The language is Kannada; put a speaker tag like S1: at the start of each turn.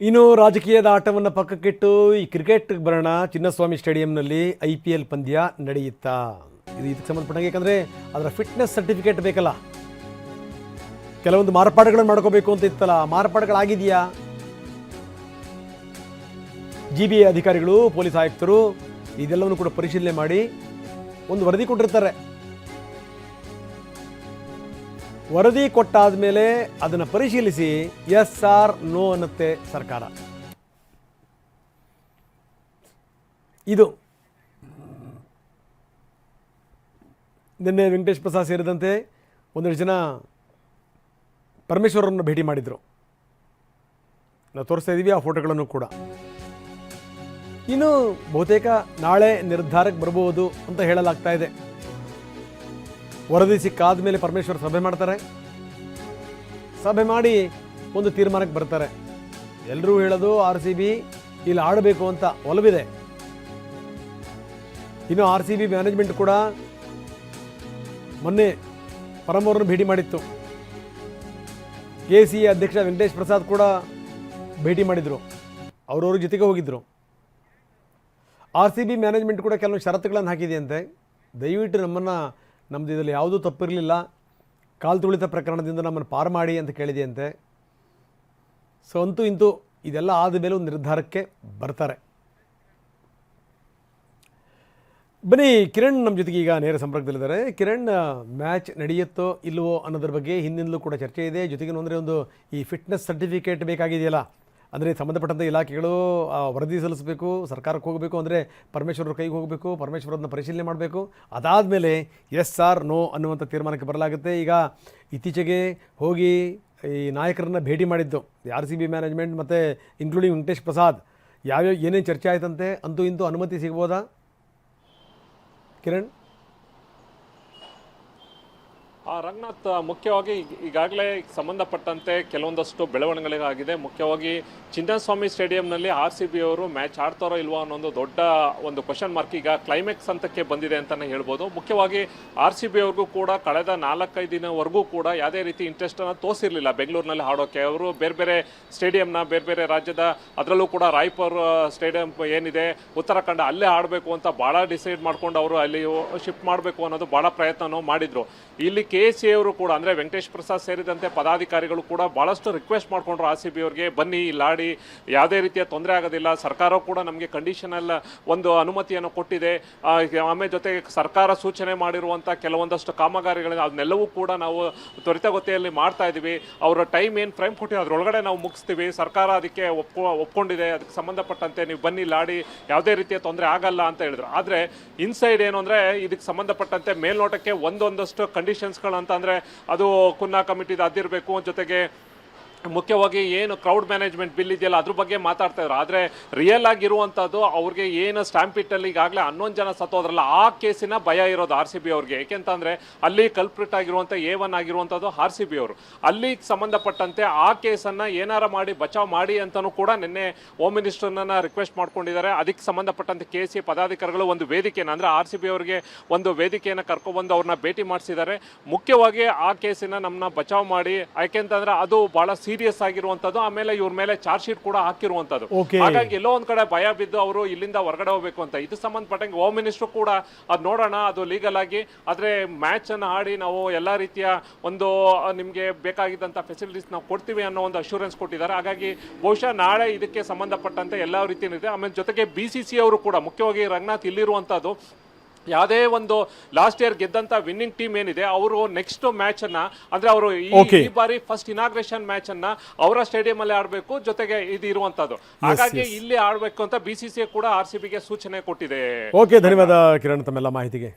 S1: ಇನ್ನು ರಾಜಕೀಯದ ಆಟವನ್ನು ಪಕ್ಕಕ್ಕಿಟ್ಟು ಈ ಕ್ರಿಕೆಟ್ ಬರೋಣ ಚಿನ್ನಸ್ವಾಮಿ ಸ್ಟೇಡಿಯಂನಲ್ಲಿ ಐ ಪಿ ಎಲ್ ಪಂದ್ಯ ನಡೆಯುತ್ತಾ? ಇದು ಇದಕ್ಕೆ ಸಂಬಂಧಪಟ್ಟಂಗೆ, ಯಾಕಂದರೆ ಅದರ ಫಿಟ್ನೆಸ್ ಸರ್ಟಿಫಿಕೇಟ್ ಬೇಕಲ್ಲ. ಕೆಲವೊಂದು ಮಾರ್ಪಾಡುಗಳನ್ನು ಮಾಡ್ಕೋಬೇಕು ಅಂತ ಇತ್ತಲ್ಲ ಮಾರ್ಪಾಡುಗಳಾಗಿದೆಯಾ? ಜಿ ಬಿ ಎ ಅಧಿಕಾರಿಗಳು, ಪೊಲೀಸ್ ಆಯುಕ್ತರು, ಇದೆಲ್ಲವನ್ನು ಕೂಡ ಪರಿಶೀಲನೆ ಮಾಡಿ ಒಂದು ವರದಿ ಕೊಟ್ಟಿರ್ತಾರೆ. ವರದಿ ಕೊಟ್ಟಾದ ಮೇಲೆ ಅದನ್ನು ಪರಿಶೀಲಿಸಿ ಎಸ್ ಆರ್ ನೋ ಅನ್ನತ್ತೆ ಸರ್ಕಾರ. ಇದು. ನಿನ್ನೆ ವೆಂಕಟೇಶ್ ಪ್ರಸಾದ್ ಸೇರಿದಂತೆ ಒಂದೆರಡು ಜನ ಪರಮೇಶ್ವರನ್ನು ಭೇಟಿ ಮಾಡಿದರು. ನಾವು ತೋರಿಸ್ತಾ ಇದ್ದೀವಿ ಆ ಫೋಟೋಗಳನ್ನು ಕೂಡ. ಇನ್ನು ಬಹುತೇಕ ನಾಳೆ ನಿರ್ಧಾರಕ್ಕೆ ಬರ್ಬೋದು ಅಂತ ಹೇಳಲಾಗ್ತಾ ಇದೆ. ವರದಿ ಸಿಕ್ಕಾದ ಮೇಲೆ ಪರಮೇಶ್ವರ್ ಸಭೆ ಮಾಡ್ತಾರೆ. ಸಭೆ ಮಾಡಿ ಒಂದು ತೀರ್ಮಾನಕ್ಕೆ ಬರ್ತಾರೆ. ಎಲ್ಲರೂ ಹೇಳೋದು ಆರ್ ಸಿ ಬಿ ಇಲ್ಲಿ ಆಡಬೇಕು ಅಂತ ಒಲವಿದೆ. ಇನ್ನು ಆರ್ ಸಿ ಬಿ ಮ್ಯಾನೇಜ್ಮೆಂಟ್ ಕೂಡ ಮೊನ್ನೆ ಪರಮವ್ರನ್ನ ಭೇಟಿ ಮಾಡಿತ್ತು. ಕೆ ಸಿ ಅಧ್ಯಕ್ಷ ವೆಂಕಟೇಶ್ ಪ್ರಸಾದ್ ಕೂಡ ಭೇಟಿ ಮಾಡಿದರು. ಅವ್ರವ್ರ ಜೊತೆಗೆ ಹೋಗಿದ್ದರು ಆರ್ ಸಿ ಬಿ ಮ್ಯಾನೇಜ್ಮೆಂಟ್ ಕೂಡ ಕೆಲವೊಂದು ಷರತ್ತುಗಳನ್ನು ಹಾಕಿದೆಯಂತೆ ದಯವಿಟ್ಟು ನಮ್ಮನ್ನು ನಮ್ಮದು ಇದರಲ್ಲಿ ಯಾವುದೂ ತಪ್ಪಿರಲಿಲ್ಲ. ಕಾಲು ತುಳಿತ ಪ್ರಕರಣದಿಂದ ನಮ್ಮನ್ನು ಪಾರು ಮಾಡಿ ಅಂತ ಕೇಳಿದೆಯಂತೆ. ಸೊ ಅಂತೂ ಇಂತೂ ಇದೆಲ್ಲ ಆದ ಮೇಲೆ ಒಂದು ನಿರ್ಧಾರಕ್ಕೆ ಬರ್ತಾರೆ. ಬನ್ನಿ, ಕಿರಣ್ ನಮ್ಮ ಜೊತೆಗೆ ಈಗ ನೇರ ಸಂಪರ್ಕದಲ್ಲಿದ್ದಾರೆ. ಕಿರಣ್ ಮ್ಯಾಚ್ ನಡೆಯುತ್ತೋ ಇಲ್ಲವೋ ಅನ್ನೋದ್ರ ಬಗ್ಗೆ ಹಿಂದಿನಲ್ಲೂ ಕೂಡ ಚರ್ಚೆ ಇದೆ. ಜೊತೆಗೆ ಅಂದರೆ ಒಂದು ಈ ಫಿಟ್ನೆಸ್ ಸರ್ಟಿಫಿಕೇಟ್ ಬೇಕಾಗಿದೆಯಲ್ಲ? ಅಂದರೆ ಸಂಬಂಧಪಟ್ಟಂಥ ಇಲಾಖೆಗಳು ವರದಿ ಸಲ್ಲಿಸಬೇಕು, ಸರ್ಕಾರಕ್ಕೆ ಹೋಗಬೇಕು ಅಂದರೆ ಪರಮೇಶ್ವರರ ಕೈಗೆ ಹೋಗಬೇಕು ಪರಮೇಶ್ವರನ್ನ ಪರಿಶೀಲನೆ ಮಾಡಬೇಕು. ಅದಾದ ಮೇಲೆ ಎಸ್ ಆರ್ ನೋ ಅನ್ನುವಂಥ ತೀರ್ಮಾನಕ್ಕೆ ಬರಲಾಗುತ್ತೆ. ಈಗ ಇತ್ತೀಚೆಗೆ ಹೋಗಿ ಈ ನಾಯಕರನ್ನ ಭೇಟಿ ಮಾಡಿದ್ದು ಆರ್ ಸಿ ಬಿ ಮ್ಯಾನೇಜ್ಮೆಂಟ್ ಮತ್ತು ಇನ್ಕ್ಲೂಡಿಂಗ್ ವೆಂಕಟೇಶ್ ಪ್ರಸಾದ್. ಯಾವ್ಯಾವ ಏನೇನು ಚರ್ಚೆ ಆಯ್ತಂತೆ ಅಂತೂ ಇಂತೂ ಅನುಮತಿ ಸಿಗ್ಬೋದಾ? ಕಿರಣ್?
S2: ರಂಗನಾಥ್ ಮುಖ್ಯವಾಗಿ ಈಗಾಗಲೇ ಸಂಬಂಧಪಟ್ಟಂತೆ ಕೆಲವೊಂದಷ್ಟು ಬೆಳವಣಿಗೆಗಳಾಗಿದೆ ಮುಖ್ಯವಾಗಿ ಚಿನ್ನಸ್ವಾಮಿ ಸ್ಟೇಡಿಯಂನಲ್ಲಿ ಆರ್ ಸಿ ಬಿ ಅವರು ಮ್ಯಾಚ್ ಆಡ್ತಾರೋ ಇಲ್ವೋ ಅನ್ನೋ ಒಂದು ದೊಡ್ಡ ಒಂದು ಕ್ವಶನ್ ಮಾರ್ಕ್ ಈಗ ಕ್ಲೈಮ್ಯಾಕ್ಸ್ ಹಂತಕ್ಕೆ ಬಂದಿದೆ ಅಂತಲೇ ಹೇಳ್ಬೋದು. ಮುಖ್ಯವಾಗಿ ಆರ್ ಸಿ ಬಿ ಅವ್ರಿಗೂ ಕೂಡ ಕಳೆದ ನಾಲ್ಕೈದು ದಿನವರೆಗೂ ಕೂಡ ಯಾವುದೇ ರೀತಿ ಇಂಟ್ರೆಸ್ಟನ್ನು ತೋರಿಸಿರಲಿಲ್ಲ. ಬೆಂಗಳೂರಿನಲ್ಲಿ ಆಡೋಕ್ಕೆ ಅವರು ಬೇರೆ ಬೇರೆ ಸ್ಟೇಡಿಯಂನ, ಬೇರೆ ಬೇರೆ ರಾಜ್ಯದ, ಅದರಲ್ಲೂ ಕೂಡ ರಾಯ್ಪುರ್ ಸ್ಟೇಡಿಯಂ ಏನಿದೆ, ಉತ್ತರಾಖಂಡ ಅಲ್ಲೇ ಆಡಬೇಕು ಅಂತ ಭಾಳ ಡಿಸೈಡ್ ಮಾಡ್ಕೊಂಡು ಅವರು ಅಲ್ಲಿ ಶಿಫ್ಟ್ ಮಾಡಬೇಕು ಅನ್ನೋದು ಭಾಳ ಪ್ರಯತ್ನನೂ ಮಾಡಿದ್ರು. ಇಲ್ಲಿ ಕೆ ಸಿ ಅವರು ಕೂಡ, ಅಂದರೆ ವೆಂಕಟೇಶ್ ಪ್ರಸಾದ್ ಸೇರಿದಂತೆ ಪದಾಧಿಕಾರಿಗಳು ಕೂಡ ಭಾಳಷ್ಟು ರಿಕ್ವೆಸ್ಟ್ ಮಾಡಿಕೊಂಡ್ರು ಆರ್ ಸಿ ಬಿ ಅವ್ರಿಗೆ, ಬನ್ನಿ ಲಾಡಿ ಯಾವುದೇ ರೀತಿಯ ತೊಂದರೆ ಆಗೋದಿಲ್ಲ ಸರ್ಕಾರ ಕೂಡ ನಮಗೆ ಕಂಡೀಷನಲ್ ಒಂದು ಅನುಮತಿಯನ್ನು ಕೊಟ್ಟಿದೆ. ಆಮೇಲೆ ಜೊತೆಗೆ ಸರ್ಕಾರ ಸೂಚನೆ ಮಾಡಿರುವಂಥ ಕೆಲವೊಂದಷ್ಟು ಕಾಮಗಾರಿಗಳಿದೆ, ಅದನ್ನೆಲ್ಲವೂ ಕೂಡ ನಾವು ತ್ವರಿತಗತಿಯಲ್ಲಿ ಮಾಡ್ತಾ ಇದ್ದೀವಿ. ಅವರ ಟೈಮ್ ಏನು ಫ್ರೇಮ್ ಕೊಟ್ಟಿ ಅದರೊಳಗಡೆ ನಾವು ಮುಗಿಸ್ತೀವಿ. ಸರ್ಕಾರ ಅದಕ್ಕೆ ಒಪ್ಕೊ, ಒಪ್ಕೊಂಡಿದೆ. ಅದಕ್ಕೆ ಸಂಬಂಧಪಟ್ಟಂತೆ ನೀವು ಬನ್ನಿ ಲಾಡಿ ಯಾವುದೇ ರೀತಿಯ ತೊಂದರೆ ಆಗಲ್ಲ ಅಂತ ಹೇಳಿದ್ರು. ಆದರೆ ಇನ್ಸೈಡ್ ಏನು ಅಂದರೆ, ಇದಕ್ಕೆ ಸಂಬಂಧಪಟ್ಟಂತೆ ಮೇಲ್ನೋಟಕ್ಕೆ ಒಂದೊಂದಷ್ಟು ಕಂಡೀಷನ್ಸ್ಗಳು ಅಂತ ಅಂದರೆ ಅದು ಕುನ್ನಾ ಕಮಿಟಿದು ಅದಿರಬೇಕು ಜೊತೆಗೆ ಮುಖ್ಯವಾಗಿ ಏನು ಕ್ರೌಡ್ ಮ್ಯಾನೇಜ್ಮೆಂಟ್ ಬಿಲ್ ಇದೆಯಲ್ಲ, ಅದ್ರ ಬಗ್ಗೆ ಮಾತಾಡ್ತಾ ಇದ್ರು. ಆದರೆ ರಿಯಲ್ ಆಗಿರುವಂಥದ್ದು ಅವ್ರಿಗೆ ಏನು ಸ್ಟ್ಯಾಂಪಿಟ್ಟಲ್ಲಿ ಈಗಾಗಲೇ ಹನ್ನೊಂದು ಜನ ಸತ್ತೋದ್ರಲ್ಲ ಆ ಕೇಸಿನ ಭಯ ಇರೋದು ಆರ್ ಸಿ ಬಿ ಅವ್ರಿಗೆ. ಏಕೆಂತಂದರೆ ಅಲ್ಲಿ ಕಲ್ಪ್ರಿಟ್ ಆಗಿರುವಂಥ ಎ ಒನ್ ಆಗಿರುವಂಥದ್ದು ಆರ್ ಸಿ ಬಿ ಅವರು. ಅಲ್ಲಿ ಸಂಬಂಧಪಟ್ಟಂತೆ ಆ ಕೇಸನ್ನು ಏನಾರ ಮಾಡಿ, ಬಚಾವ್ ಮಾಡಿ ಅಂತಲೂ ಕೂಡ ನಿನ್ನೆ ಹೋಮ್ ಮಿನಿಸ್ಟರ್ನ ರಿಕ್ವೆಸ್ಟ್ ಮಾಡ್ಕೊಂಡಿದ್ದಾರೆ. ಅದಕ್ಕೆ ಸಂಬಂಧಪಟ್ಟಂತೆ ಕೆ ಸಿ ಪದಾಧಿಕಾರಿಗಳು ಒಂದು ವೇದಿಕೆಯನ್ನು ಅಂದರೆ ಆರ್ ಸಿ ಬಿ ಅವರಿಗೆ ಒಂದು ವೇದಿಕೆಯನ್ನು ಕರ್ಕೊಬಂದು ಅವ್ರನ್ನ ಭೇಟಿ ಮಾಡಿಸಿದ್ದಾರೆ. ಮುಖ್ಯವಾಗಿ ಆ ಕೇಸಿನ ನಮ್ಮನ್ನ ಬಚಾವ್ ಮಾಡಿ ಯಾಕೆಂತಂದ್ರೆ ಅದು ಭಾಳ ಸೀರಿಯಸ್ ಆಗಿರುವಂಥದ್ದು ಆಮೇಲೆ ಇವ್ರ ಮೇಲೆ ಚಾರ್ಜ್ ಶೀಟ್ ಕೂಡ
S1: ಹಾಕಿರುವಂತದ್ದು.
S2: ಹಾಗಾಗಿ ಎಲ್ಲೋ ಒಂದ್ ಕಡೆ ಭಯ ಬಿದ್ದು ಅವರು ಇಲ್ಲಿಂದ ಹೊರಗಡೆ ಹೋಗ್ಬೇಕು ಅಂತ. ಇದು ಸಂಬಂಧಪಟ್ಟಂಗೆ ಹೋಮ್ ಮಿನಿಸ್ಟರ್ ಕೂಡ ಅದು ನೋಡೋಣ ಅದು ಲೀಗಲ್ ಆಗಿ. ಆದ್ರೆ ಮ್ಯಾಚ್ ಅನ್ನು ಆಡಿ ನಾವು ಎಲ್ಲಾ ರೀತಿಯ ಒಂದು ನಿಮ್ಗೆ ಬೇಕಾಗಿದ್ದಂತ ಫೆಸಿಲಿಟೀಸ್ ನಾವು ಕೊಡ್ತೀವಿ ಅನ್ನೋ ಒಂದು ಅಶೂರೆನ್ಸ್ ಕೊಟ್ಟಿದ್ದಾರೆ. ಹಾಗಾಗಿ ಬಹುಶಃ ನಾಳೆ ಇದಕ್ಕೆ ಸಂಬಂಧಪಟ್ಟಂತೆ ಎಲ್ಲ ರೀತಿಯೂ ಇದೆ ಆಮೇಲೆ ಜೊತೆಗೆ ಬಿ ಸಿ ಸಿ ಅವರು ಕೂಡ ಮುಖ್ಯವಾಗಿ ರಂಗನಾಥ್ ಇಲ್ಲಿರುವಂತದ್ದು ಯಾವುದೇ ಒಂದು ಲಾಸ್ಟ್ ಇಯರ್ ಗೆದ್ದಂತ ವಿನ್ನಿಂಗ್ ಟೀಮ್ ಏನಿದೆ ಅವರು ನೆಕ್ಸ್ಟ್ ಮ್ಯಾಚ್ ಅನ್ನ ಅಂದ್ರೆ ಅವರು ಈ ಬಾರಿ ಫಸ್ಟ್ ಇನಾಗ್ರೇಷನ್ ಮ್ಯಾಚ್ ಅನ್ನ ಅವರ ಸ್ಟೇಡಿಯಂ ಅಲ್ಲಿ ಆಡಬೇಕು ಜೊತೆಗೆ ಇದು ಇರುವಂತದ್ದು. ಹಾಗಾಗಿ ಇಲ್ಲಿ ಆಡ್ಬೇಕು ಅಂತ ಬಿ ಸಿ ಸಿ ಕೂಡ ಆರ್ ಸಿ ಬಿಗೆ ಸೂಚನೆ ಕೊಟ್ಟಿದೆ.
S1: ಓಕೆ ಧನ್ಯವಾದ ಕಿರಣ್ ತಮ್ಮೆಲ್ಲ ಮಾಹಿತಿಗೆ.